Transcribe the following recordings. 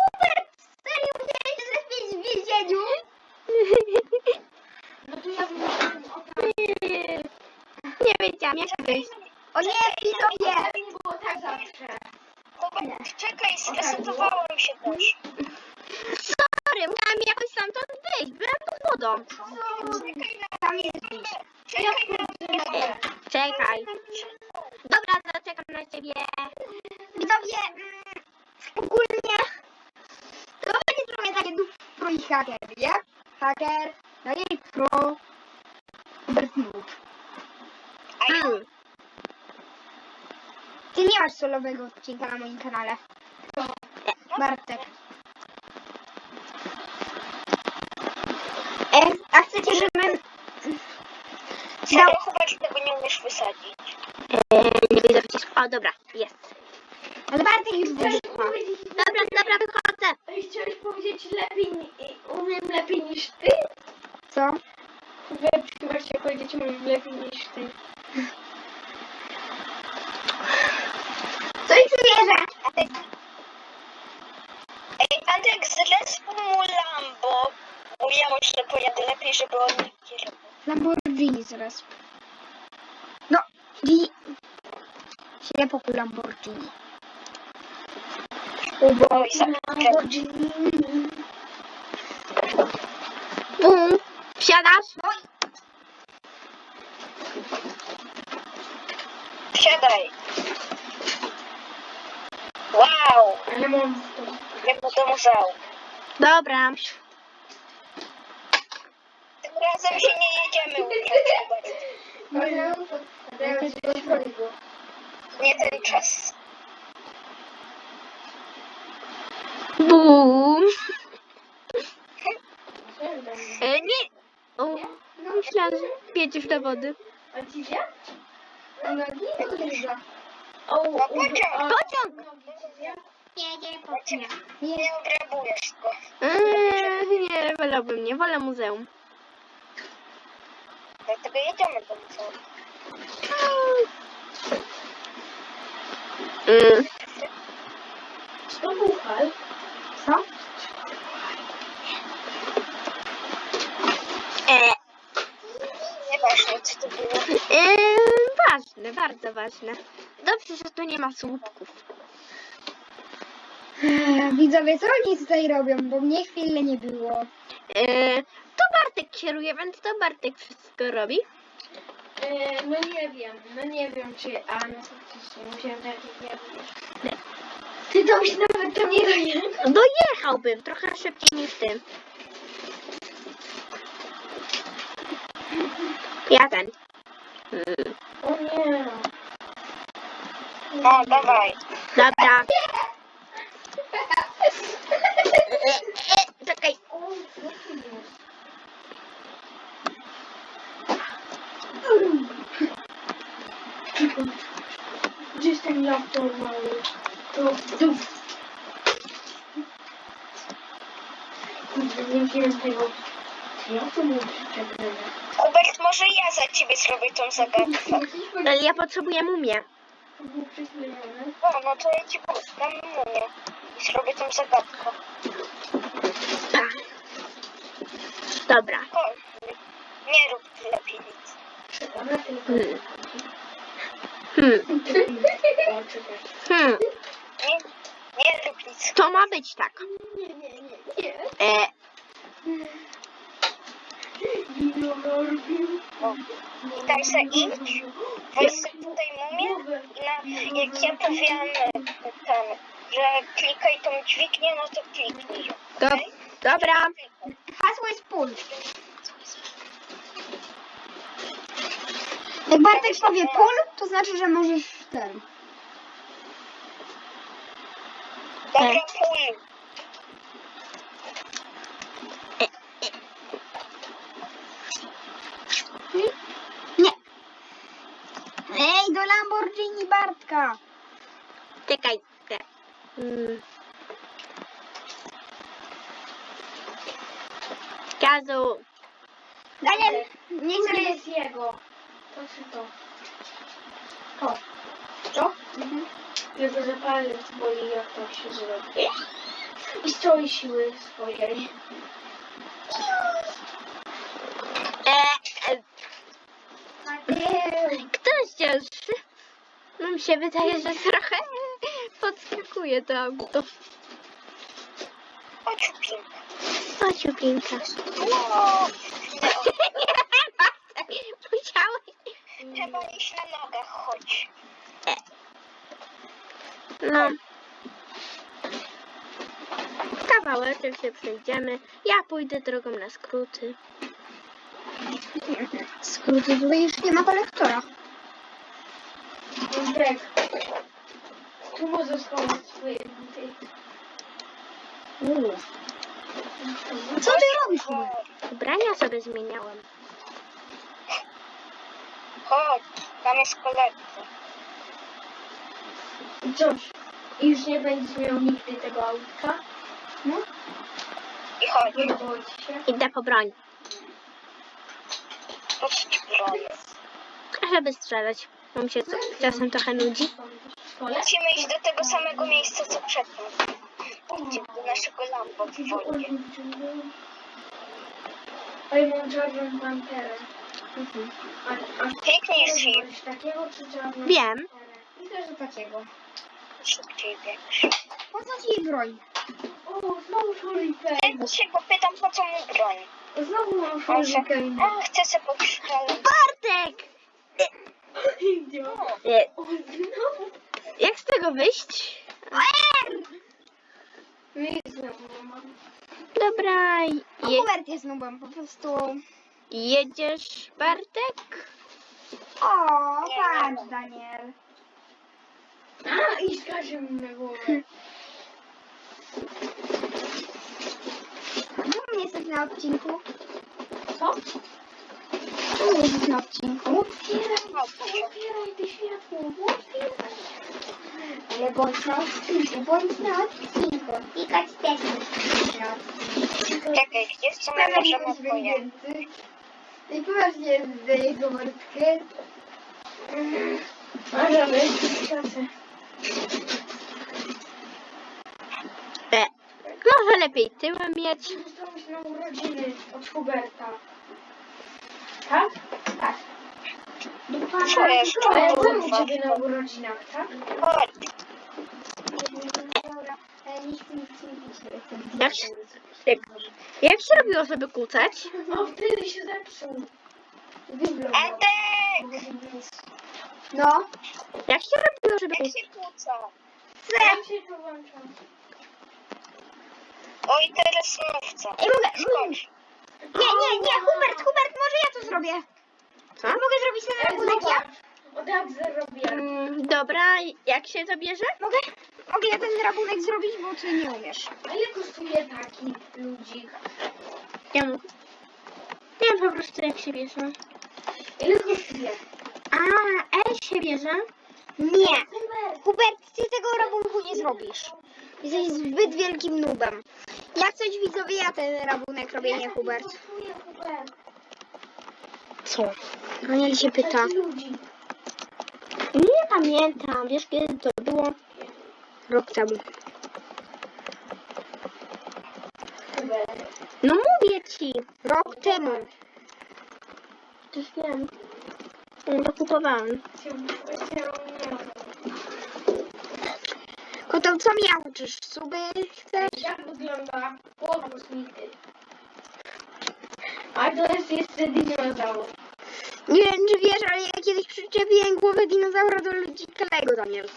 Hubert! Serio musiałeś się zrespić w więzieniu? No to ja myślałem o tak. Nie wiedziałam jak wyjść. O nie, widzowie! Było tak zawsze. Hubert, czekaj, zresetowało mi się też. Sorry, musiałam jakoś stamtąd wyjść. Byłam pod wodą. Czekaj na Tam jest. Czekaj na Czekaj. Dobra, zaczekam na ciebie. Widzowie, mm, ogólnie to będzie trochę takie pro i haker, nie? Haker, dalej pro, Hubert noob. A ja Mm. Ty nie masz solowego odcinka na moim kanale. Bartek. E, a chcecie, żebym... Serio, Hubert, tego nie umiesz wysadzić. Eee, nie widzę przycisku. O, dobra, jest. Ale Bartek już wyszła. Dobra, dobra, wychodzę. Chciałeś powiedzieć lepiej niż ty? Co? Hubert, chyba chciał powiedzieć umiem lepiej niż ty. Coś czuję, że... Ej, Antek, zrespół mu Lambo, bo ja może pojadę lepiej, żeby on nie kierował. Lamborghini zaraz. No, i... Ślepo ku Lamborghini. Za Bum. Wsiadasz? No Siadaj. Wow, Ale mam jak do muzeum. Dobra. Tym razem się nie jedziemy ubrać. Nie ten czas. Bum. E, nie. O, myślałam, że wiedziesz do wody. A ci wie? A nogi? No pociąg. Pociąg. Nie, nie, Nie, nie. nie obrabujesz go. Eee, nie, wolałbym nie. Wolę muzeum. Dlatego jedziemy do muzeum. Mm. To był hal. Co? E, Nieważne, co to było. e, ważne, bardzo ważne. Dobrze, że tu nie ma słupków. Widzowie, co oni tutaj robią? Bo mnie chwilę nie było. E, to Bartek kieruje, więc to Bartek wszystko robi. E, no nie wiem, no nie wiem czy... A no faktycznie, musiałem tak jak ja Ty to byś nawet tam nie dojechał. Dojechałbym trochę szybciej niż ty. Ja ten. Mm, O nie. No, dawaj. Dobra. Czekaj. Gdzie jest ten laptop mały? To, to... Kurde, nie wiem tego. Ja to mówię przyczepione. Może ja za ciebie zrobię tą zagadkę. Ale ja potrzebuję mumię. No, no to ja ci dam mumię. I zrobię tą zagadkę. Tak. Dobra. O, nie rób lepiej nic. Hmm. Hmm. Hmm. Nie, nie rób nic. To ma być tak. Nie, nie, nie, nie. E, I tam se idź, weź sobie tutaj mumię i na, jak ja powiedziałam e, ten, że klikaj tą dźwignię, no to kliknij ją. do, okej? dobra. Hasło jest pól. Jak Bartek powie pól, to znaczy, że możesz ten. Dobra, pól. Nie. Ej, do Lamborghini Bartka. Czekaj. te. Hmm. Gazu. Daniel, nie To chcę... jest jego. To czy to? To. To? Mhm. Jego że palec boli, jak to się zrobi. I z całej siły swojej. E, e, Mateusz. kto jest cięższy? No mi się wydaje, że trochę podskakuje to auto. O, ciupin. O, ciupinka. O, Musiałeś. trzeba iść na nogach, chodź. No. Kawałeczek się przejdziemy. Ja pójdę drogą na skróty. Skróty, tutaj już nie ma kolektora. Andrzek. Tu może schować swoje buty. Co ty robisz? Ubrania sobie zmieniałem. chodź. Tam jest coś. I już nie będziesz miał nigdy tego autka. No. I chodź. Podobało ci się? Idę po broń, Po co ci broń? żeby strzelać. Mi się czasem trochę nudzi. Musimy iść do tego samego miejsca, co przedtem. Idziemy do naszego lampa w wodzie. Oj, mam czarną panterę. A, a Pięknie jest film. Takiego czy czarną Wiem. Myślę, że takiego. Szybciej biegniesz. Po co ci broń? O, znowu shuriken. Ja się go pytam, po co mu broń. Znowu mam On się, shuriken. a, chce sobie postrzelać. Bartek! Idiot. Nie. O, znowu. Jak z tego wyjść? Nie znowu mam. Dobra, je, Hubert jest nubem, po prostu... jedziesz, Bartek? O, patrz, Daniel. A, i skaże mi na głowę. Czemu nie jesteś na odcinku? Co? Nie jesteś na odcinku? Otwieraj, ty światło. Otwieraj. Ale bądź na odcinku, bądź na odcinku. Klikać też musisz na odcinku. Czekaj, gdzie w sumie możemy pojechać? I poważnie zdaję Hubertkę. Możemy. Klasę. E, może lepiej tyłem mieć. Dostałeś na urodziny od Huberta. Tak? Tak. Co jest? A ja byłem u Kurwa. ciebie na urodzinach, tak? Chodź. Dobra, e, nie. Jak się, jak, jak się robiło, żeby kłócać? O, wtedy się zepsuł. Biblo. Antek! No. Jak się robiło, żeby Jak kłócać? się kłócą? Ja się tu włączam. Oj, teraz mówca. Ej, mogę... Nie, nie, nie, Hubert, Hubert, może ja to zrobię. Co? Mogę zrobić ten rabunek ja? O tak zrobię. Mm, dobra, jak się to bierze? Mogę? Mogę ja ten rabunek zrobić, bo ty nie umiesz. A ile kosztuje taki ludzik? Ja mu... Nie wiem po prostu jak się bierze. Ile kosztuje? A, L się bierze? Nie. Hubert. Hubert, ty tego rabunku nie zrobisz. Jesteś zbyt wielkim nubem. Jak coś widzowie, ja ten rabunek robię, nie Hubert. Co? Daniel się pyta. Nie pamiętam, wiesz kiedy to było? Rok temu. Hubert. No mówię ci. Rok temu. Już wiem. No, To kupowałam. Koteł, co mi uczysz? Suby chcesz? Jak wygląda korpus nity? A to jest jeszcze dinozaur. Nie wiem, czy wiesz, ale ja kiedyś przyczepiłem głowę dinozaura do ludzika Lego, Daniel.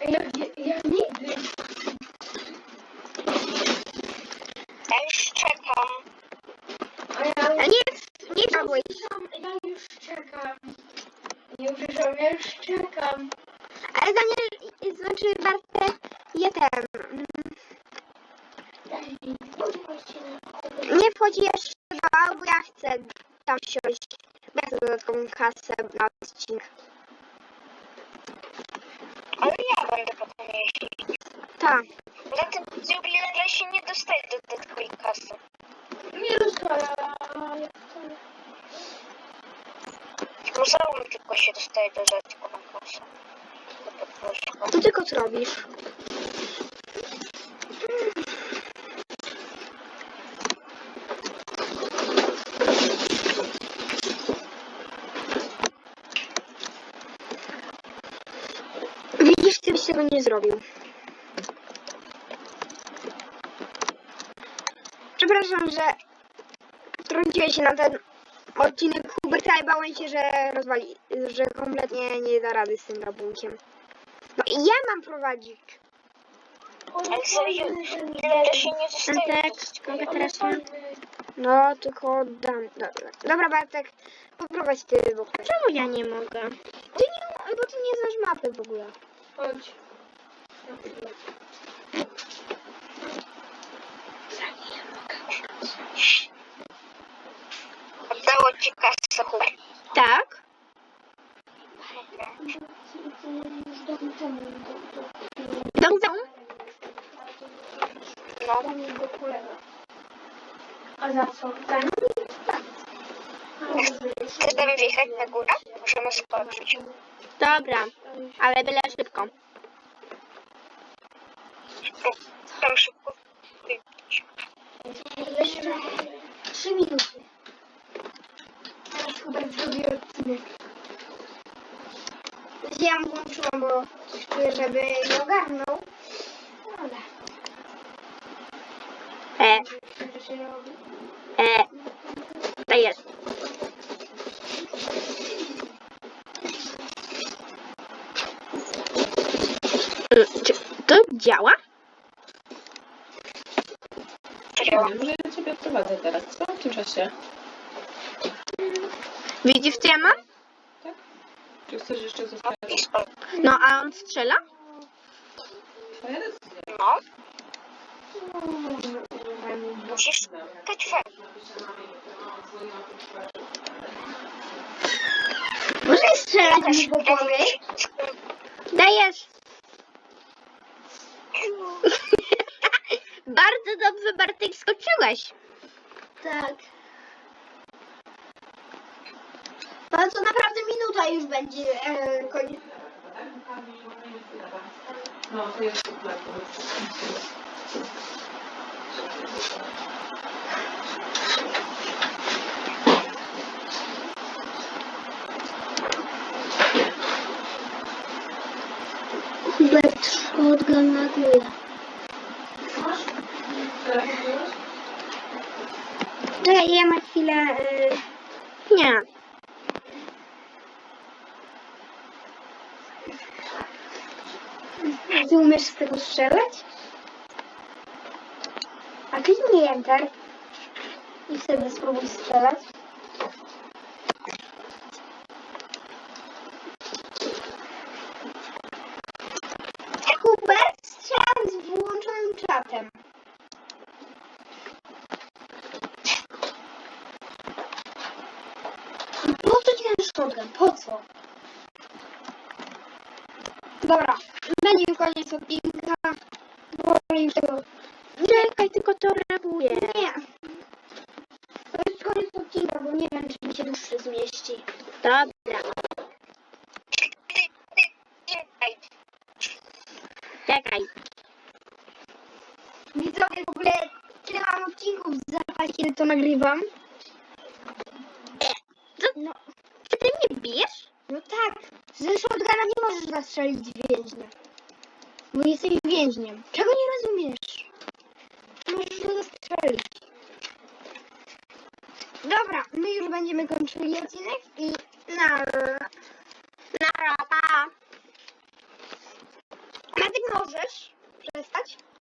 Ja, ja, ja nigdy. Ja już czekam. A ja, A nie, nie padłeś. ja już czekam. Nie uwierzyłam, ja już czekam. Ale Daniel, znaczy warte je ten. Nie wchodzi jeszcze do, bo ja chcę tam siąść. Bo ja chcę dodatkową kasę na odcinek. Ale ja będę potem jeździć. Tak. Na tym jubilerze się nie dostaje do dodatkowej kasy. Nie dostaję. W muzeum tylko się dostaje do dodatkową kasę. To tylko co robisz? Widzisz, ty byś tego nie zrobił. Przepraszam, że wtrąciłeś się na ten odcinek Huberta i bałem się, że rozwali, że kompletnie nie da rady z tym rabunkiem. No i ja mam prowadzić. Za ile to się nie? Antek, mogę teraz pan? No, tylko dam. Dobra, dobra Bartek, poprowadź ty, bo... Czemu ja nie mogę? Ty nie, bo ty nie znasz mapy w ogóle. Chodź. Oddało ci kasę. Tak? Dom domu? No. A za co? Ten? Chcesz tam wjechać na górę? Możemy skoczyć. Dobra, ale byle szybko. Tam szybko trzy minuty. Teraz Hubert zrobi odcinek. Ja mu włączyłam, bo coś czuję, żeby nie ogarnął. Ale... E, e, to jest. Czy to działa? Działa. Wiem, że ja ciebie prowadzę teraz, co? W tym czasie. Widzisz, co ja mam? Czy chcesz jeszcze zostać? No, a on strzela? No. Musisz dać fakt. Możesz strzelać mi po głowie? Dajesz. Bardzo dobrze, Bartek, skoczyłeś. Tak. No to naprawdę minuta już będzie e, koniec. No, to jest super. Hubert shotgun na górę. Czekaj, ja na chwilę... Y... Nie. Ty umiesz z tego strzelać? A kliknij Enter i wtedy spróbuj strzelać. Hubert strzelam z wyłączonym czatem. Po co ci ten shotgun? Po co? Dobra, będzie koniec odcinka. Bo już tego... Czekaj, tylko to reaguję. Nie. To jest koniec odcinka, bo nie wiem, czy mi się dłuższy zmieści. Dobra. Czekaj. Widzowie, w ogóle tyle mam odcinków w zapasie, kiedy to nagrywam. No. Czy ty mnie bijesz? No tak. Ze shotguna nie możesz zastrzelić więźnia. Bo jesteś więźniem. Czego nie rozumiesz? Możesz go zastrzelić. Dobra, my już będziemy kończyli odcinek i na... Na rapa. Matek możesz?